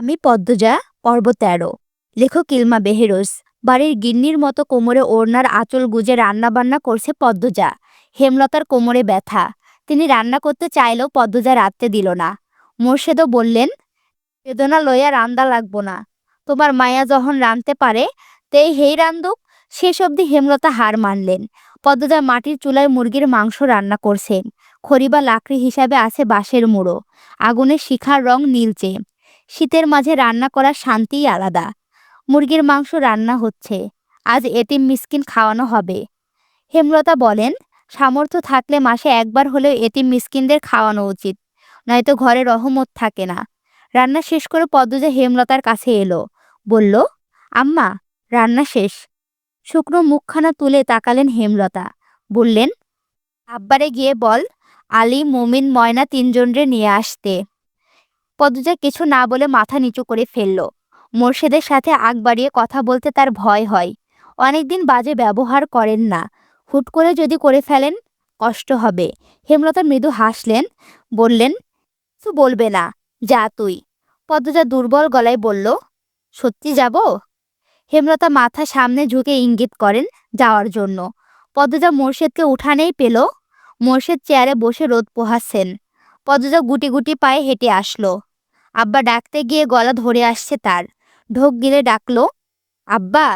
আমি পদ্মজা, পর্ব তেরো। লেখক ইলমা বেহেরোস, বাড়ির গিন্নির মতো কোমরে ওড়নার আঁচল গুজে রান্নাবান্না করছে পদ্মজা। হেমলতার কোমরে ব্যথা। তিনি রান্না করতে চাইলেও পদ্মজা রাঁধতে দিল না। মোর্শেদও বললেন, বেদনা লইয়া রান্দা লাগবো না। তোমার মায়া যখন রাঁধতে পারে, তেই হেই রান্দুক শেষ অবধি হেমলতা হার মানলেন। পদ্মজা মাটির চুলায় মুরগির মাংস রান্না করছেন। খড়ি বা লাকড়ি হিসাবে আছে বাঁশের মুড়ো। আগুনের শিখার রং নীলচে। শীতের মাঝে রান্না করার শান্তিই আলাদা। মুরগির মাংস রান্না হচ্ছে, আজ এতিম মিসকিন খাওয়ানো হবে। হেমলতা বলেন, সামর্থ্য থাকলে মাসে একবার হলেও এতিম মিসকিনদের খাওয়ানো উচিত, নয়তো ঘরে রহমত থাকে না। রান্না শেষ করে পদ্মজা হেমলতার কাছে এলো, বলল, আম্মা, রান্না শেষ। শুকনো মুখখানা তুলে তাকালেন হেমলতা, বললেন, আব্বারে গিয়ে বল, আলী, মুমিন, ময়না তিনজনরে নিয়ে আসতে। পদ্মজা কিছু না বলে মাথা নিচু করে ফেলল। মোর্শেদের সাথে আগ বাড়িয়ে কথা বলতে তার ভয় হয়। অনেকদিন বাজে ব্যবহার করেন না। হুট করে যদি করে ফেলেন, কষ্ট হবে। হেমলতা মৃদু হাসলেন, বললেন, কিছু বলবে না, যা তুই। পদ্মজা দুর্বল গলায় বলল, সত্যি যাব? হেমলতা মাথা সামনে ঝুঁকে ইঙ্গিত করেন যাওয়ার জন্য। পদ্মজা মোর্শেদকে উঠানেই পেল। মোর্শেদ চেয়ারে বসে রোদ পোহাচ্ছেন। পদ্মজা গুটি গুটি পায়ে হেঁটে আসলো। আব্বা ডাকতে গিয়ে গলা ধরে আসছে তার। ঢোক গিলে ডাকলো, আব্বা!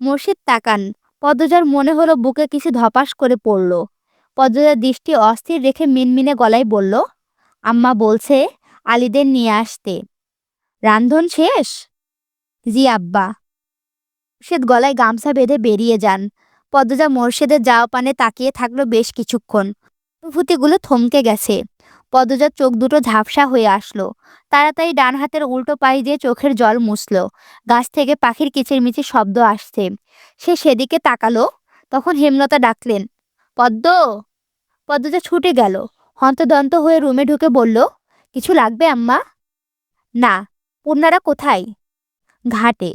মুর্শিদ তাকান। পদ্মজার মনে হলো বুকে কিছু ধপাস করে পড়ল। পদ্মজার দৃষ্টি অস্থির রেখে মিনমিনে গলায় বলল, আম্মা বলছে আলিদের নিয়ে আসতে। রান্ধন শেষ? জি আব্বা। মুর্শেদ গলায় গামছা বেঁধে বেরিয়ে যান। পদ্মজা মোর্শেদের যাওয়া পানে তাকিয়ে থাকল বেশ কিছুক্ষণ। অনুভূতিগুলো থমকে গেছে। পদ্মজার চোখ দুটো ঝাপসা হয়ে আসলো। তাড়াতাড়ি ডান হাতের উল্টো পায়ে দিয়ে চোখের জল মুছল। গাছ থেকে পাখির কিচিরমিচির শব্দ আসছে। সে সেদিকে তাকালো। তখন হেমলতা ডাকলেন, পদ্ম! পদ্মজা ছুটে গেল। হন্তদন্ত হয়ে রুমে ঢুকে বলল, কিছু লাগবে আম্মা? না। পূর্ণারা কোথায়? ঘাটে।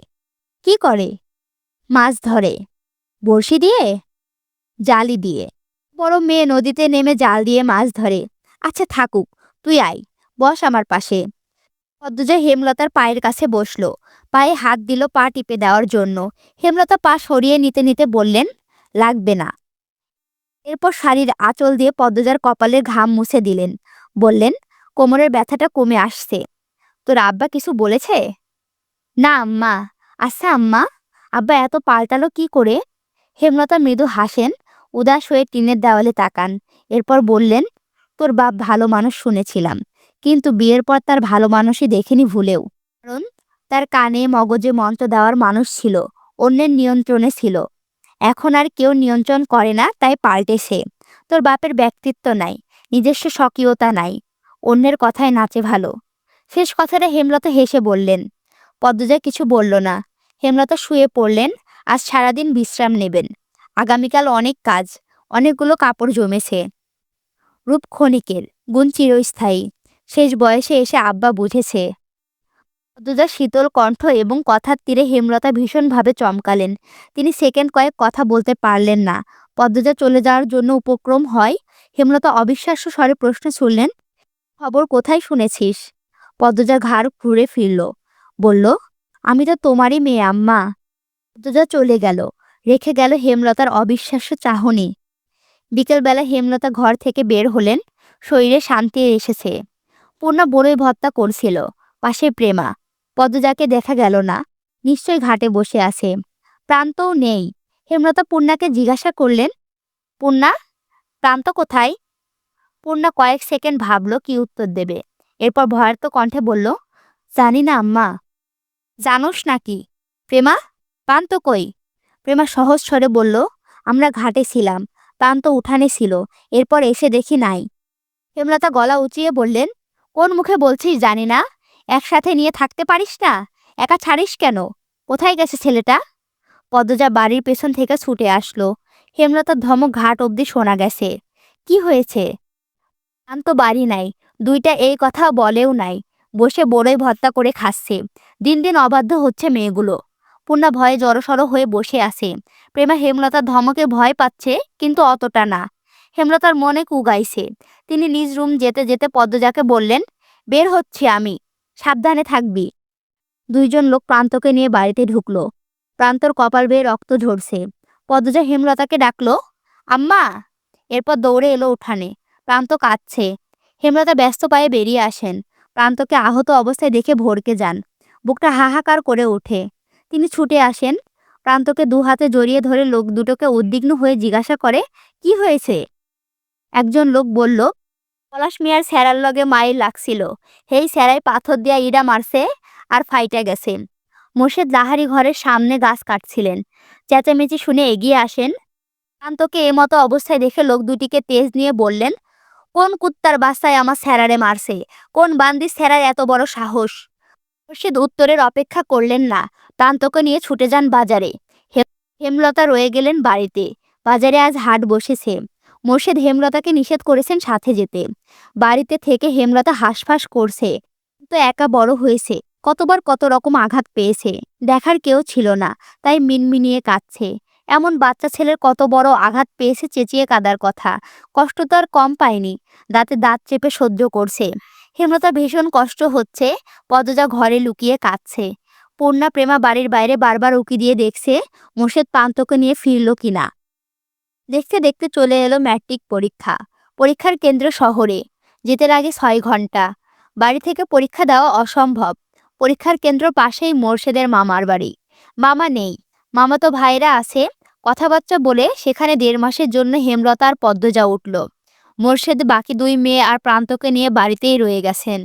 কি করে? মাছ ধরে। বড়শি দিয়ে? জালি দিয়ে। বড় মেয়ে নদীতে নেমে জাল দিয়ে মাছ ধরে। আচ্ছা থাকুক, তুই আয়, বস আমার পাশে। পদ্মজা হেমলতার পায়ের কাছে বসল, পায়ে হাত দিল পা টিপে দেওয়ার জন্য। হেমলতা পা সরিয়ে নিতে নিতে বললেন, লাগবে না। এরপর শাড়ির আঁচল দিয়ে পদ্মজার কপালের ঘাম মুছে দিলেন। বললেন, কোমরের ব্যথাটা কমে আসছে। তোর আব্বা কিছু বলেছে? না আম্মা আচ্ছা আম্মা। আব্বা এত পাল্টালো কি করে? হেমলতা মৃদু হাসেন, উদাস হয়ে টিনের দেওয়ালে তাকান, এরপর বললেন তোর বাপ ভালো মানুষ শুনেছিলাম, কিন্তু বিয়ের পর তার ভালো মানুষই দেখেনি ভুলেও। কারণ তার কানে মগজে মন্ত্র দেওয়ার মানুষ ছিল, অন্যের নিয়ন্ত্রণে ছিল। এখন আর কেউ নিয়ন্ত্রণ করে না, তাই পাল্টে সে তোর বাপের ব্যক্তিত্ব নাই, নিজস্ব স্বকীয়তা নাই, অন্যের কথায় নাচে ভালো। শেষ কথাটা হেমলতা হেসে বললেন, পদ্মজা কিছু বলল না। হেমলতা শুয়ে পড়লেন, আজ সারাদিন বিশ্রাম নেবেন। আগামীকাল অনেক কাজ, অনেকগুলো কাপড় জমেছে। রূপ ক্ষণিকের গুণ চিরস্থায়ী। শেষ বয়সে এসে আব্বা বুঝেছে। পদ্মজার শীতল কণ্ঠ এবং কথার তীরে হেমলতা ভীষণভাবে চমকালেন। তিনি সেকেন্ড কয়েক কথা বলতে পারলেন না। পদ্মজা চলে যাওয়ার জন্য উপক্রম হয়। হেমলতা অবিশ্বাস্য স্বরে প্রশ্ন শুনলেন খবর কোথায় শুনেছিস? পদ্মজা ঘাড় ঘুরে ফিরল, বলল, আমি তো তোমারই মেয়ে, আম্মা। পদ্মজা চলে গেল। রেখে গেল হেমলতার অবিশ্বাস্য চাহনি। বিকেলবেলা হেমলতা ঘর থেকে বের হলেন, শরীরে শান্তি এসেছে। পূর্ণা বড়ই ভত্তা করছিল পাশে প্রেমা। পদ্মজাকে দেখা গেল না নিশ্চয় ঘাটে বসে আছে। প্রান্তও নেই। হেমলতা পূর্ণাকে জিজ্ঞাসা করলেন, পূর্ণা, প্রান্ত কোথায়? পূর্ণা কয়েক সেকেন্ড ভাবল কি উত্তর দেবে। এরপর ভয়ার্ত কণ্ঠে বলল, জানি না আম্মা। জানোস নাকি? প্রেমা, প্রান্ত কই? প্রেমা সহজ স্বরে বলল, আমরা ঘাটে ছিলাম। প্রান্ত উঠানে ছিল, এরপর এসে দেখি নাই। হেমলতা গলা উঁচিয়ে বললেন, কোন মুখে বলছিস জানি না? একসাথে নিয়ে থাকতে পারিস না? একা ছাড়িস কেন? কোথায় গেছে ছেলেটা? পদ্মজা বাড়ির পেছন থেকে ছুটে আসলো। হেমলতার ধমক ঘাট অবধি শোনা গেছে। কি হয়েছে? প্রান্ত বাড়ি নাই, দুইটা এই কথা বলেও নাই। বসে বড়ই ভত্তা করে খাচ্ছে। দিন দিন অবাধ্য হচ্ছে মেয়েগুলো। পূর্ণা ভয়ে জড়সড় হয়ে বসে আছে। প্রেমা হেমলতার ধমকে ভয় পাচ্ছে, কিন্তু অতটা না। হেমলতার মনে কুগাইছে তিনি নিজ রুম যেতে যেতে পদ্মজাকে বললেন, বের হচ্ছি আমি। সাবধানে থাকবি। দুইজন লোক প্রান্তকে নিয়ে বাড়িতে ঢুকলো। প্রান্তর কপাল বেয়ে রক্ত ঝরছে। পদ্মজা হেমলতাকে ডাকলো, আম্মা! এরপর দৌড়ে এলো উঠানে। প্রান্ত কাঁদছে। হেমলতা ব্যস্ত পায়ে বেরিয়ে আসেন। প্রান্তকে আহত অবস্থায় দেখে ভরকে যান। বুকটা হাহাকার করে ওঠে। তিনি ছুটে আসেন। প্রান্তকে দু হাতে জড়িয়ে ধরে লোক দুটোকে উদ্বিগ্ন হয়ে জিজ্ঞাসা করে, কি হয়েছে? একজন লোক বলল, পলাশ মিয়ার স্যারার লগে মাইল লাগছিল। হেই স্যারাই পাথর দিয়া ইডা মারছে আর ফাইটা গেছে। মোর্শেদ লাহারি ঘরের সামনে গাছ কাটছিলেন। চেঁচামেচি শুনে এগিয়ে আসেন। প্রান্তকে এ মতো অবস্থায় দেখে লোক দুটিকে তেজ নিয়ে বললেন, কোন কুত্তার বাসায় আমার স্যারারে মারছে? কোন বান্দি স্যারার এত বড় সাহস? মোর্শেদ উত্তরের অপেক্ষা করলেন না। প্রান্তকে নিয়ে ছুটে যান বাজারে। হেমলতা রয়ে গেলেন বাড়িতে। বাজারে আজ হাট বসেছে। মোর্শেদ হেমলতাকে নিষেধ করেছেন সাথে যেতে। বাড়িতে থেকে হেমলতা হাঁসফাঁস করছে। তো একা বড় হয়েছে। কতবার কত রকম আঘাত পেয়েছে। দেখার কেউ ছিল না। তাই মিনমিনিয়ে কাঁদছে। এমন বাচ্চা ছেলের কত বড় আঘাত পেয়েছে চেঁচিয়ে কাদার কথা। কষ্ট তো আর কম পায়নি। দাঁতে দাঁত চেপে সহ্য করছে। হেমলতা ভীষণ কষ্ট হচ্ছে পদজা ঘরে লুকিয়ে কাঁদছে। পূর্ণা প্রেমা বাড়ির বাইরে বারবার উকি দিয়ে দেখছে, মোর্শেদ প্রান্তকে নিয়ে ফিরল কিনা। দেখতে দেখতে চলে এলো ম্যাট্রিক পরীক্ষা। পরীক্ষার কেন্দ্র শহরে। যেতে লাগে ছয় ঘণ্টা। বাড়ি থেকে পরীক্ষা দেওয়া অসম্ভব। পরীক্ষার কেন্দ্র পাশেই মোর্শেদের মামার বাড়ি। মামা নেই। মামা তো ভাইরা আছে। কথাবার্তা বলে সেখানে দেড় মাসের জন্য হেমলতা আর পদ্মজা উঠল। মোর্শেদ বাকি দুই মেয়ে আর প্রান্তকে নিয়ে বাড়িতেই রয়ে গেছেন।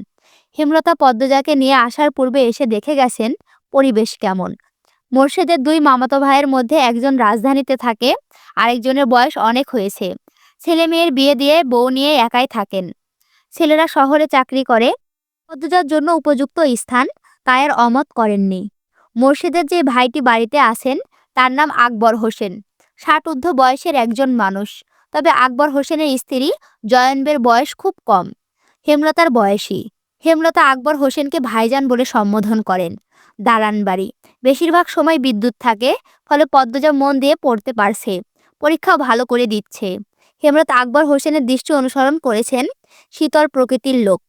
হেমলতা পদ্মজাকে নিয়ে আসার পূর্বে এসে দেখে গেছেন পরিবেশ কেমন। মোর্শেদের দুই মামাতো ভাইয়ের মধ্যে একজন রাজধানীতে থাকে, আরেকজনের বয়স অনেক হয়েছে। ছেলে মেয়ের বিয়ে দিয়ে বউ নিয়ে একাই থাকেন। ছেলেরা শহরে চাকরি করে, পদ্মজার জন্য উপযুক্ত স্থান তায়ের অমত করেননি। মোর্শেদের যে ভাইটি বাড়িতে আছেন, তার নাম আকবর হোসেন। ষাট ঊর্ধ্ব বয়সের একজন মানুষ। তবে আকবর হোসেনের স্ত্রী জয়নবের বয়স খুব কম। হেমলতার বয়সী। হেমলতা আকবর হোসেনকে ভাইজান বলে সম্বোধন করেন। দালান বাড়ি বেশিরভাগ সময় বিদ্যুৎ থাকে, ফলে পদ্মজা মন দিয়ে পড়তে পারছে, পরীক্ষাও ভালো করে দিচ্ছে। হেমরত আকবর হোসেনের দৃষ্টি অনুসরণ করেছেন শীতল প্রকৃতির লোক।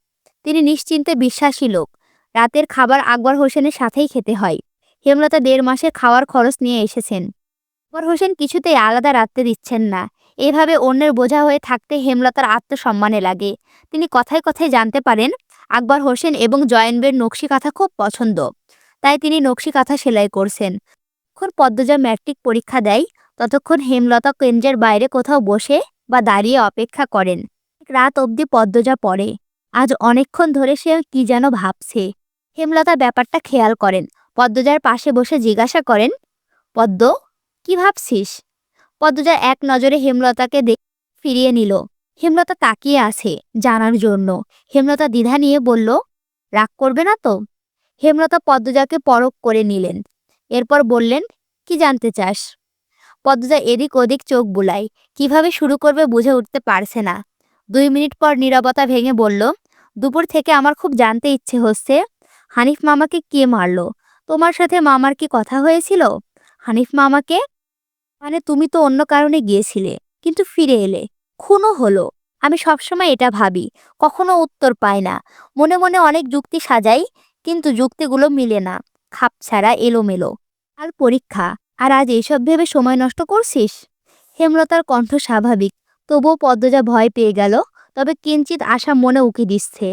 তিনি নিশ্চিন্তে বিশ্বাসী লোক। রাতের খাবার আকবর হোসেনের সাথেই খেতে হয়। হেমলতা দেড় মাসের খাওয়ার খরচ নিয়ে এসেছেন। আকবর হোসেন কিছুতেই আলাদা রাখতে দিচ্ছেন না। এভাবে অন্যের বোঝা হয়ে থাকতে হেমলতার আত্মসম্মানে লাগে। তিনি কথায় কথায় জানতে পারেন, আকবর হোসেন এবং জয়নবের নকশি কাঁথা খুব পছন্দ। তাই তিনি নকশি কাঁথা সেলাই করছেন। যখন পদ্মজা ম্যাট্রিক পরীক্ষা দেয়, ততক্ষণ হেমলতা কেন্দ্রের বাইরে কোথাও বসে বা দাঁড়িয়ে অপেক্ষা করেন। রাত অবধি পদ্মজা পড়ে। আজ অনেকক্ষণ ধরে সে কি যেন ভাবছে। হেমলতা ব্যাপারটা খেয়াল করেন। পদ্মজার পাশে বসে জিজ্ঞাসা করেন, পদ্ম, কি ভাবছিস? পদ্মজা এক নজরে হেমলতাকে দেখে ফিরিয়ে নিল। হেমলতা তাকিয়ে আছে জানার জন্য। হেমলতা দ্বিধা নিয়ে বলল, রাগ করবে না তো? হেমলতা পদ্মজাকে পরখ করে নিলেন। এরপর বললেন, কি জানতে চাস? পদ্মজা এদিক ওদিক চোখ বুলায় কীভাবে শুরু করবে বুঝে উঠতে পারছে না। দুই মিনিট পর নীরবতা ভেঙে বলল, দুপুর থেকে আমার খুব জানতে ইচ্ছে হচ্ছে। হানিফ মামাকে কে মারলো? তোমার সাথে মামার কি কথা হয়েছিল? হানিফ মামাকে মানে তুমি তো অন্য কারণে গিয়েছিলে, কিন্তু ফিরে এলে। খুনও হলো। আমি সবসময় এটা ভাবি, কখনো উত্তর পাই না। মনে মনে অনেক যুক্তি সাজাই, কিন্তু যুক্তিগুলো মিলে না। খাপ ছাড়া এলোমেলো। আর পরীক্ষা, আর আজ এইসব ভেবে সময় নষ্ট করছিস? হেমলতার কণ্ঠ স্বাভাবিক, তবুও পদ্মজা ভয় পেয়ে গেল, তবে কিঞ্চিত আশা মনে উকি দিচ্ছে।